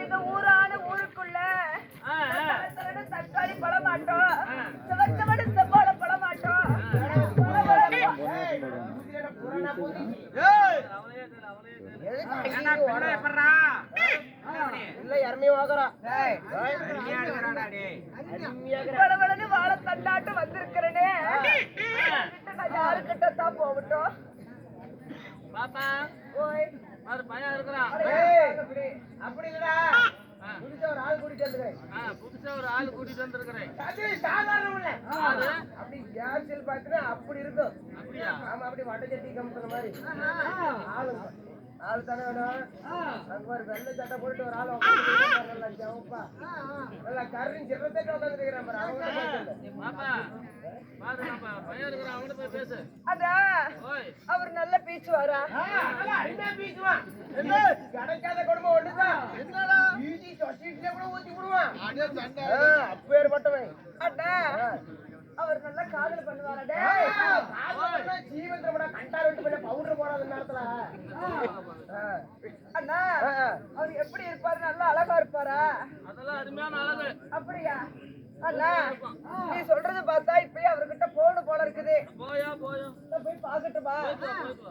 எங்க ஊரான ஊருக்குள்ள தக்காளி பழமாட்டோம். சிவச்சவடு செவ்வாழை டேய். பழவழன்னு வாழை தண்டாட்டு வந்திருக்கிறனே. யாருக்கிட்ட தான் போகட்டும். பாப்பா. பாரு பையன் இருக்கிறான். அப்படி இல்லடா. புதுசா ஒரு ஆள் கூட்டிட்டு வந்துருக்கேன் புதுசா ஒரு ஆள் கூட்டிட்டு வந்திருக்கிறேன். சாதாரணம் இல்ல? அப்படி கேஸில் பார்த்தா அப்படி இருக்கும். அப்படியா? ஆமா அப்படி வட்ட சட்டி கம்புற மாதிரி ஆளு ஆளு தானே வேணும். அங்க ஒரு வெள்ளை சட்டை போட்டு ஒரு ஆள் நல்லா நல்லா கருண் சிறத்தை உட்காந்து இருக்கிறான் பாரு அவங்க தான் பார்க்கல. பாப்பா பாரு நம்ம பையன் இருக்கிறான் அவனை போய் பேசு. அதான் ஓய். அவர் நல்ல பீச்சு வரா. ஆ, நல்லா அருமையா பீச்சுவான். என்ன? கிடைக்காத குடும்பம் ஒண்ணுதான். கூட ஊத்தி விடுவான். அப்பேற்பட்டவன். அவர் நல்ல காதல் பண்ணுவாரா ஜீவந்திரமடா, கண்டார் விட்டு போய் powder போடாத நேரத்துல. ஆ. அண்ணா ஆ, ஆ. அவர் எப்படி இருப்பாரு நல்லா அழகா இருப்பாரா அதெல்லாம் அருமையான அழகு அப்படியா? அண்ணா நீ சொல்றது பார்த்தா இப்பயே அவர்கிட்ட போகணும் போல இருக்குது. போயா போயா. போய் பாக்கட்டுமா போயிட்டு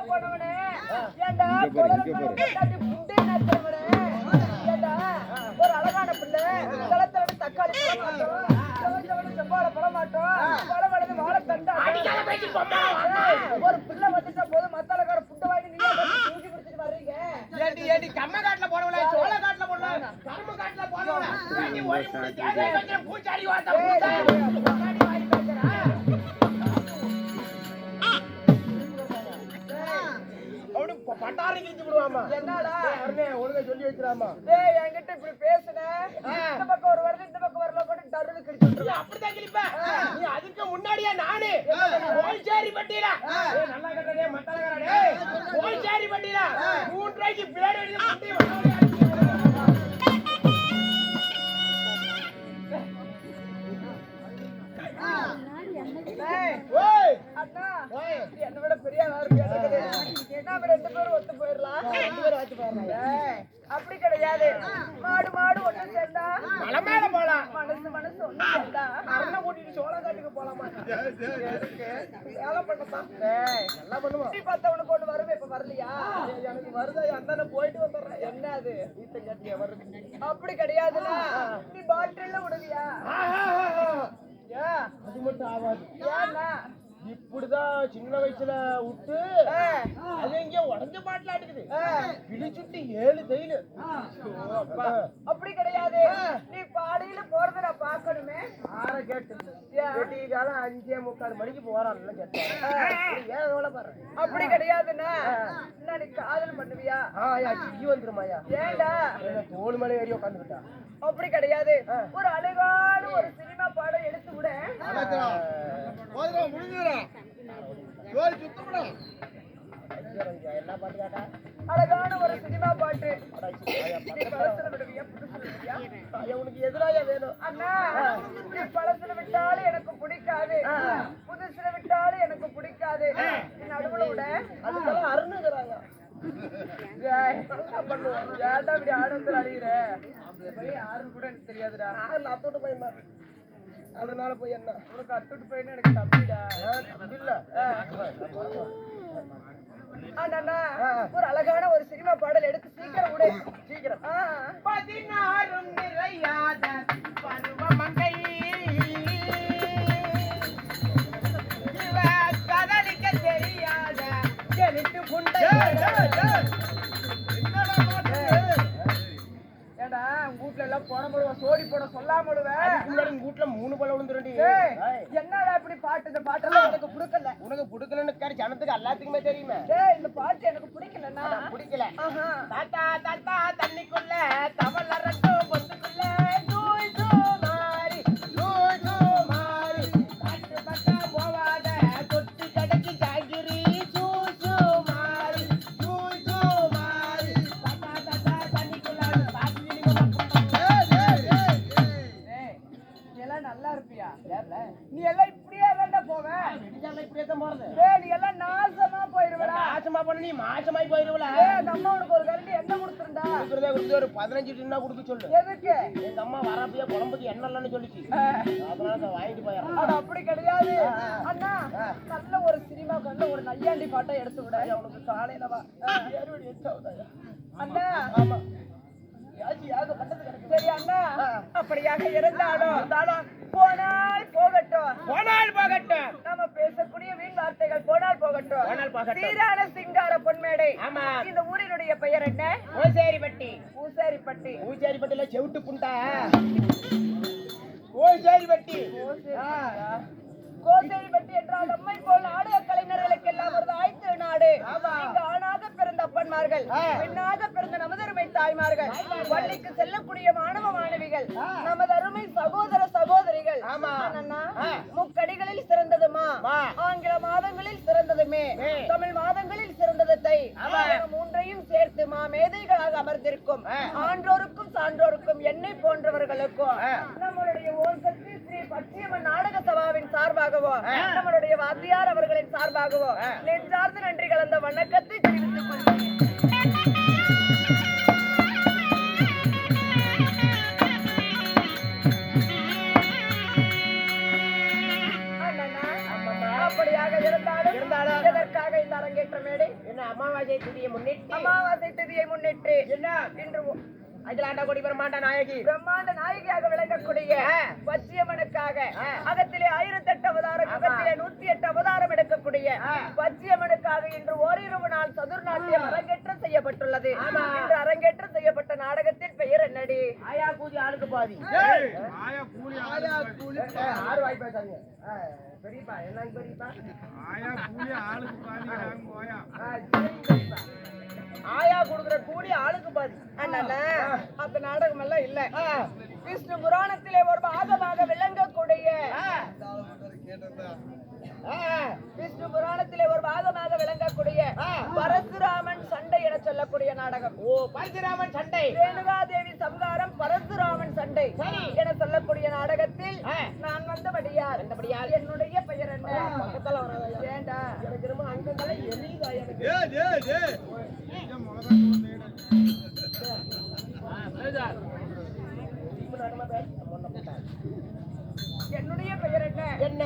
போயிட்டு வந்தா ஏடா இங்க ஒரு அழகான பிள்ளை தளத்துல தக்காளி பழம் மாட்டோம் பழம் வளர்ந்து வாழைத்தண்டா ஏய், ஒரு பிள்ளை வந்துட்டா போதும் மத்தாளக்கார புட்டை வாங்கி நீங்க ஏடி ஏடி வர்றீங்க ஏண்டி, கம்ம காட்டுல போடவில்லை, சோள காட்டுல போடல, கரும்பு காட்டுல போடவில்லை. ஏண்டி, ஓடி புடி, தேங்காய் வைக்கிற பூச்சாடி வாத்தா, பூச்சாடி. பூச்சாடி வாங்கி வைக்கிறா. அவனு ப- பட்டாரம் கிழிச்சு விடுவாமா. என்னடா? ஒழுங்கா சொல்லி வைக்கிறாமா. டேய் என்கிட்ட இப்படி பேசுன? இந்த பக்கம் ஒரு வருது இந்த பக்கம் வரல கூட டருன்னு கிழிச்சு நீ கிழிப்ப. அதுக்கு முன்னாடியே நானு. கோல்சேரி பட்டியில. ஏய், நல்லா கேட்டா, டேய், மத்தாளக்காரா, டேய். கோல்சேரி பட்டியில. மூணு ரூபாய்க்கு பிளேடு அடிச்சு என்னை விட பெரிய நாம ரெண்டு பேரும் ஒத்து போயிடலாம் ரெண்டு பேரும் அப்படி கிடையாது. மாடு மாடு ஒண்ணு சேர்ந்தா மலை மேல போலாம். மனசு மனசு ஒண்ணு சேர்ந்தா கூட்டிட்டு போலாமா? வேலை பண்ணதான் டேய், நல்லா பண்ணுவோம் சுத்தி பார்த்தா உனக்கு ஒண்ணு வருமே இப்ப வரலையா? எனக்கு வருதா? அந்த போயிட்டு வந்துடுறேன். என்ன அது? ஈத்த கட்டியா வருது? அப்படி கிடையாதுண்ணா நீ பாட்டில்ல விடுவியா? அது மட்டும் ஆகாது. ஏன்னா இப்படிதான் சின்ன வயசுல விட்டு அது எங்கேயோ உடஞ்ச பாட்டில். பிடிச்சுட்டு ஏழு தைலு அப்படி கிடையாது. நீ பாடியில போறத நான் பார்க்கணுமே. ஆற கேட்டு காலம் அஞ்சே முக்கால் மணிக்கு போறான்ல கேட்டேன் எவ்வளவு பாரு அப்படி கிடையாதுண்ணா. என்ன நீ காதல் பண்ணுவியா? ஆயா சிக்கி வந்துருமாயா ஏண்டா? தோல் மேலே ஏறி உட்காந்துக்கிட்டா அப்படி கிடையாது. ஒரு அழகான ஒரு சினிமா பாடம் எடுத்து விட என்ன பாட்டு கேட்டா அழகான ஒரு சினிமா பாட்டு நீ பழசுல விடுவியா புதுசுல விடுவியா ஐயா, உனக்கு எதிராயா வேணும் அண்ணா நீ பழசுல விட்டாலும் எனக்கு பிடிக்காது புதுசுல விட்டாலும் எனக்கு பிடிக்காது நீ நடுவுல விட நல்லா பண்ணுவோம்? ஏன்டா இப்படி அடிக்கிற போய் யாருன்னு கூட எனக்கு தெரியாதுடா. நான் அத்தோட்டு தான். அதனால போய் என்ன? உனக்கு அத்துட்டு போயின்னு எனக்கு தம்பிடா. இல்ல. ஒரு அழகான ஒரு சினிமா பாடல் எடுத்து சீக்கிரம் விடு. சீக்கிரம். ஆ. எல்லாம் போன போடுவ சோடி போட சொல்லாம வீட்டுல மூணு பழம் விழுந்துருண்டி என்னடா இப்படி பாட்டு? இந்த பாட்டெல்லாம் எனக்கு பிடிக்கல. உனக்கு புடுக்கலன்னு காரி ஜனத்துக்கு எல்லாத்துக்குமே தெரியுமே. இந்த பாட்டு எனக்கு பிடிக்கலண்ணா. அதான் பிடிக்கல. தாத்தா தாத்தா. அப்படி கிடையாது. அண்ணா நல்ல ஒரு சினிமா நல்ல ஒரு நையாண்டி பாட்டை எடுத்து விட. உனக்கு காலையில வா. அண்ணா. ஆமா. சரி அண்ணா. அப்படியாக இருந்தாலும் போனால் போகட்டும். போனால் போகட்டும். நாம பேசக்கூடிய வீண் வார்த்தைகள் போனால் போகட்டும். போனால் போகட்டும். சீரான சிங்கார பொன்மேடை. ஆமா. இந்த ஊரினுடைய பெயர் என்ன? ஓசேரிப்பட்டி பூசாரிப்பட்டி ஊசேரிப்பட்டில செவிட்டு புண்டா. ஓசேரிப்பட்டி கோசேரிப்பட்டி என்றால் நம்மை போல் நாடக கலைஞர்களுக்கு எல்லாம் ஒரு ஆய்த்து நாடு. இங்கு அப்பன்மார்கள் பெண்ணாக பிறந்த நமதருமை தாய்மார்கள் பள்ளிக்கு செல்லக்கூடிய மாணவ மாணவிகள் நமது அருமை சகோதர சகோதரிகள். முக்கடிகளில் சிறந்தது மா மா. ஆங்கில மாதங்களில் சிறந்தது மே மே. தமிழ் மாதங்களில் சிறந்தது தை மூன்றையும் சேர்த்து மா மேதைகளாக அமர்ந்திருக்கும். ஆன்றோருக்கும் சான்றோருக்கும் என்னை போன்றவர்களுக்கும். நம்மளுடைய ஓர் சக்தி ஸ்ரீ பச்சையம்மன் நாடக சபாவின் சார்பாகவோ. நம்மளுடைய வாத்தியார் அவர்களின் சார்பாகவோ. நெஞ்சார்ந்த நன்றி கலந்த வணக்கத்தை தெரிவித்துக் கொள்கிறேன். என்ன அமாவாசை திதியை முன்னிட்டு? அமாவாசை திதியை முன்னிட்டு என்ன? இன்று ஒ- அகிலாண்ட கொடி பிரம்மாண்ட நாயகி பிரம்மாண்ட நாயகியாக விளங்கக்கூடிய. பச்சியம்மனுக்காக. அகத்திலே ஆயிரத்தி எட்டு அவதாரம் ஆமா. யுகத்திலே நூத்தி எட்டு அவதாரம் எடுக்கக்கூடிய. பச்சியம்மனுக்காக இன்று ஓரிரவு நாள் சதுர்நாட்டியம் அரங்கேற்றம் செய்யப்பட்டுள்ளது. இன்று அரங்கேற்றம் செய்யப்பட்ட நாடகத்தின் பெயர் என்னடி ஆயா பூஜை ஆளுக்கு பாதி கூலி ஆறு வாய் பேசாதீங்க ஆ, பெரியப்பா என்னங்க பெரியப்பா ஆயா கூலி ஆளுக்கு பாதி போயா. ஆயா கொடுக்குற கூலி ஆளுக்கு பாதி. அண்ணா அந்த நாடகம் எல்லாம் இல்ல. விஷ்ணு புராணத்திலே ஒரு பாகமாக விளங்கக்கூடிய விஷ்ணு புராணத்திலே ஒரு பாகமாக விளங்கக்கூடிய. பரசுராமன் சண்டை என சொல்லக்கூடிய நாடகம் ஓ பரசுராமன் சண்டை ரேணுகாதேவி சம்ஹாரம் பரசுராமன் சண்டை. என சொல்லக்கூடிய நாடகத்தில். நான் வந்தபடியால் வந்தபடியால். என்னுடைய பெயர் என்ன பக்கத்துல வராதயா. ஏண்டா எனக்கு ரொம்ப அங்கங்கெல்லாம் எரியுதா எனக்கு. என்னுடைய பெயர் என்ன என்ன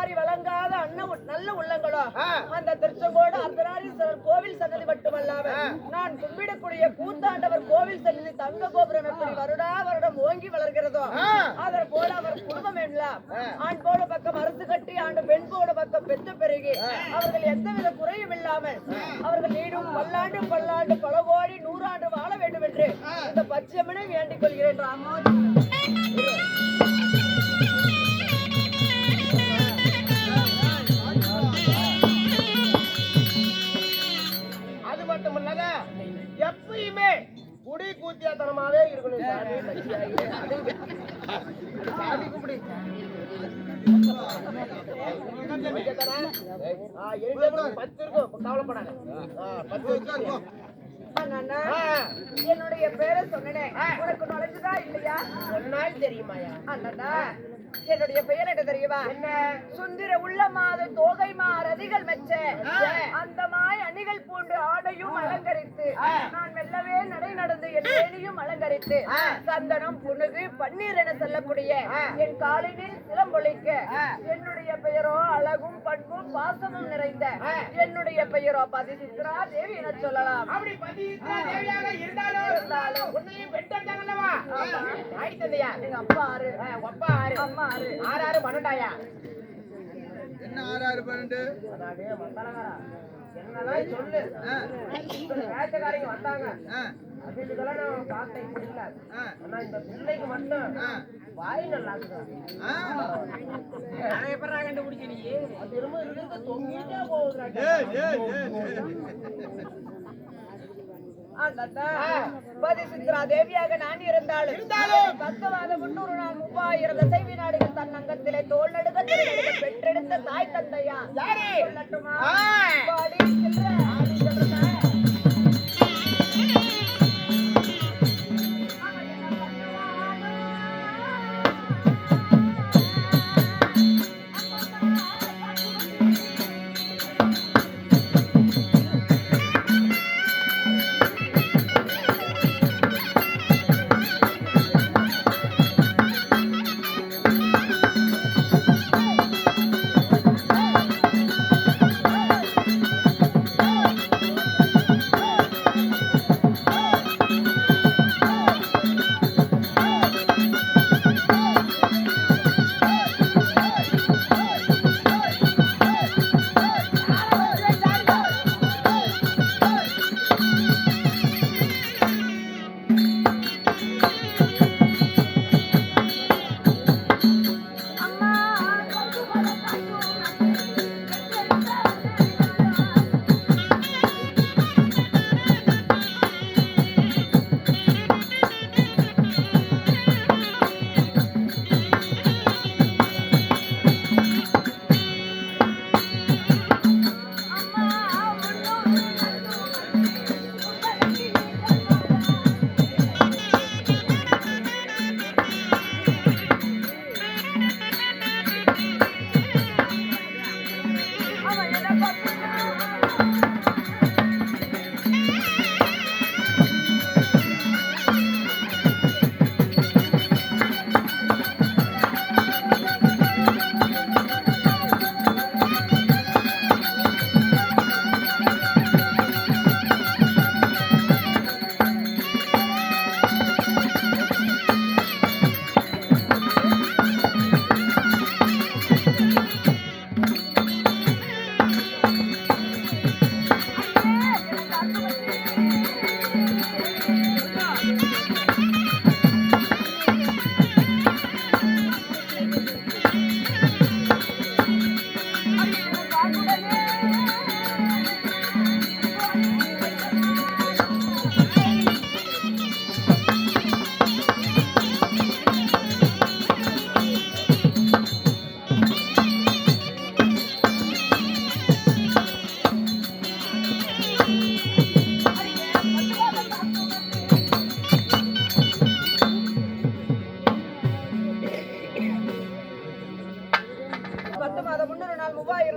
வாரி வழங்காத அண்ண நல்ல உள்ளங்களோ? அந்த திருச்செங்கோடு அர்த்தநாரீஸ்வரர் கோவில் சன்னதி மட்டுமல்லாமல் நான் கும்பிடக்கூடிய கூத்தாண்டவர் கோவில் சன்னதி தங்க கோபுரம் எப்படி வருடா வருடம் ஓங்கி வளர்கிறதோ? அதர் போல அவர் குடும்பம் எல்லாம் ஆண் போல பக்கம் அறுத்து கட்டி ஆண்டு பெண் போல பக்கம் பெற்று பெருகி அவர்கள் எந்தவித குறையும் இல்லாமல் அவர்கள் நீடும் பல்லாண்டு பல்லாண்டு பல கோடி நூறாண்டு வாழ வேண்டும் என்று இந்த பச்சைமனை வேண்டிக் கொள்கிறேன் ராமா. குடி கூத்தியாத்தனமாவே இருக்கணும் சாமி. சாமி கும்பிடு. பத்து இருக்கும். பத்து என்னுடைய பேரை சொன்னேன். உனக்கு நுழைஞ்சுதா இல்லையா? சொன்னால் தெரியுமாயா? அண்ணா என்னுடைய பெயர் என்ன தெரியுமா? என்ன? சுந்திர உள்ள மாத தோகை மாரதிகள் மெச்ச. அந்த மாய் அணிகள் பூண்டு ஆடையும் அலங்கரித்து நான் என் அலங்கரித்து சந்தனம் புனுகு பன்னீர் என சொல்லக்கூடிய என் காலினில் சிலம்பொழிக்க என்னுடைய பெயரோ அழகும் பண்பும் பாசமும் நிறைந்த என்னுடைய பெயரோ பதிசித்ரா தேவி என சொல்லலாம். அப்படி பதிவித்ரா தேவியாக இருந்தாலும் இருந்தாலும் உன்னையும் பெற்றாங்களவா ஆய் தந்தையா எங்க அப்பா ஆறு. ஆ, ஒப்பா ஆறு. அம்மா ஆறு. ஆறு ஆறு பன்னெண்டாயா? என்ன ஆறாறு பன்னெண்டு? சொல்லு இந்த வேலைக்காரங்க வந்தாங்க அதுக்கெல்லாம் நான் பார்த்தேன் இல்ல ஆனா இந்த பிள்ளைக்கு மட்டும் வாய் நல்லா இருக்கு அது என்னமோ இருந்து தொங்கிட்டே பதிசித்ரா தேவியாக நான் இருந்தாலும் இருந்தாலும் பத்தவாத முன்னூறு நாள் மூவாயிரம் தசைவி நாடுகள் தன் அங்கத்திலே தோல் நடுக திருநடுக பெற்றெடுத்த தாய் தந்தையா? சொல்லட்டுமா?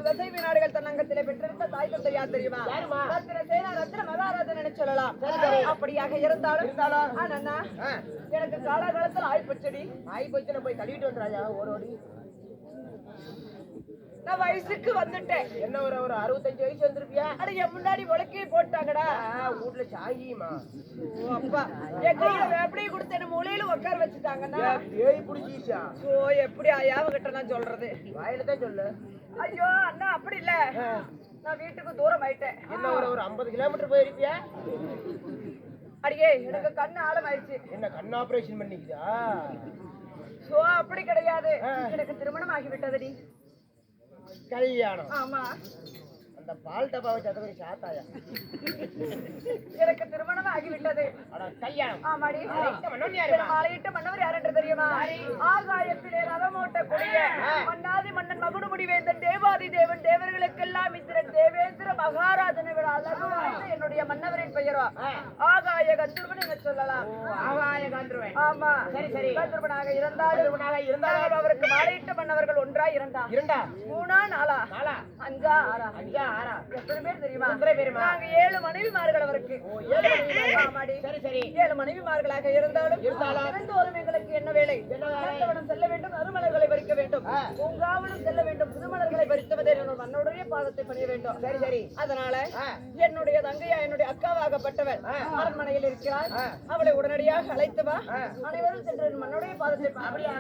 அசைவி நாடுகள் தன்னங்கத்திலே பெற்றெடுத்த தாய் தந்தை யார் தெரியுமா? ரத்தின சேனா ரத்தின மகாராஜன் சொல்லலாம். அப்படியாக இருந்தாலும் ஆ, எனக்கு காலகாலத்தில் ஆய்ப்பச்சடி ஆய் போச்சுன்னா போய் கழுவிட்டு வந்துறாயா ஓடோடி நான் வயசுக்கு வந்துட்டேன். என்ன ஒரு ஒரு அறுபத்தஞ்சு வயசு வந்திருப்பியா? அட என் முன்னாடி உலக்கே போட்டாங்கடா. வீட்டுல சாகியுமா? ஓ அப்பா. என் கையில வேப்படையை கொடுத்து என்ன மூலையில உட்கார வச்சுட்டாங்கன்னா பேய் பிடிச்சிச்சா ஓ எப்படி யாவகிட்ட நான் சொல்றது? வாயில தான் சொல்லு. ஐயோ அண்ணா அப்படி இல்ல. நான் வீட்டுக்கு தூரம் ஆயிட்டேன் என்ன ஒரு ஒரு ஐம்பது கிலோமீட்டர் போயிருப்பியா? அடியே எனக்கு கண்ணு ஆழம் ஆயிடுச்சு என்ன கண் ஆபரேஷன் பண்ணிக்குதா? சோ அப்படி கிடையாது. எனக்கு திருமணம் ஆகிவிட்டதுடி கல்யாணம். ஆமா. அந்த பால் டப்பாவை சத்தவரி சாத்தாயா எனக்கு திருமணம் ஆகிவிட்டது. கல்யாணம் ஆமாடி. மாலையிட்ட மன்னவர் யார் என்று தெரியுமா ஆகாயத்திலே ரதமோட்ட கூடிய மன்னாதி மன்னன் மகுடுமுடி வேந்தன் தேவாதி தேவன் தேவர்களுக்கெல்லாம் இந்திரன் தேவேந்திர மகாராஜனை விட அழகு என்னுடைய மன்னவரின் பெயரோ. ஆகாய சொல்லலாம். ஆகாய காந்துருவேன் ஆமா. சரி, சரி. கந்தர்வனாக இருந்தாலும் இருந்தாலும் அவருக்கு மாலையிட்ட மன்னவர்கள் ஒன்றா இரண்டா இரண்டா? மூணா நாளா? நாலா அஞ்சா? ஆறா? அஞ்சா ஆறா? எத்தனை பேர் தெரியுமா? எத்தனை பேருமா? நாங்க ஏழு மனைவிமார்கள் அவருக்கு. ஆமாடி. சரி சரி. ஏழு மனைவிமார்களாக இருந்தாலும் இருந்தாலும். இரண்டோரும் எங்களுக்கு என்ன வேலை? நந்தவனம் செல்ல வேண்டும் அருமலர்களை பறிக்க வேண்டும். ஆ. பூங்காவனம் செல்ல வேண்டும் புதுமலர்களை பறித்தவதே மன்னோடைய பாதத்தை பணிய வேண்டும். சரி சரி. அதனால. என்னுடைய தங்கையா என்னுடைய அக்காவாகப்பட்டவள். அரண்மனையில் இருக்கிறாள் ஆ. அவளை உடனடியாக அழைத்து வா. அனைவரும் சென்று மன்னோடைய பாதத்தை அப்படியே.